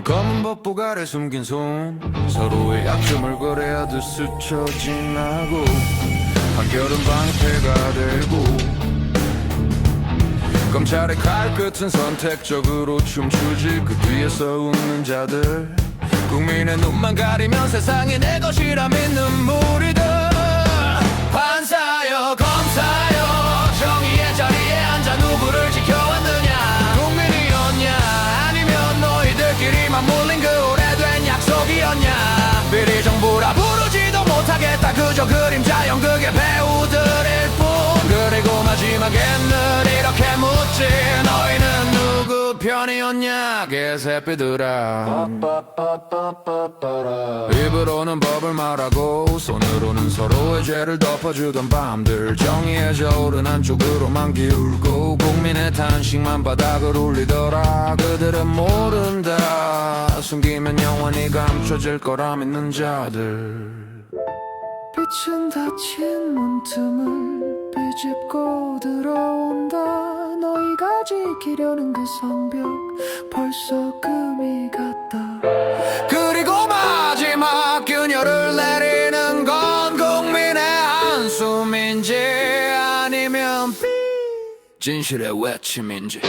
검은 법복 아래 숨긴 손 서로의 약점을 거래하듯 스쳐 지나고 한결은 방패가 되고 검찰의 칼 끝은 선택적으로 춤추지 그 뒤에서 웃는 자들. 국민의 눈만 가리면 세상이 내 것이라 믿는 무리들 다 그저 그림자 연극의 배우들일 뿐. 그리고 마지막에는 이렇게 묻지. 너희는 누구 편이었냐? 개새끼들아. 입으로는 법을 말하고 손으로는 서로의 죄를 덮어주던 밤들. 정의의 저울은 한쪽으로만 기울고 국민의 탄식만 바닥을 울리더라. 그들은 모른다. 숨기면 영원히 감춰질 거라 믿는 자들 빛은 닫힌 문틈을 비집고 들어온다. 너희가 지키려는 그 성벽 벌써 금이 갔다. 그리고 마지막 균열을 내리는 건 국민의 한숨인지 아니면 진실의 외침인지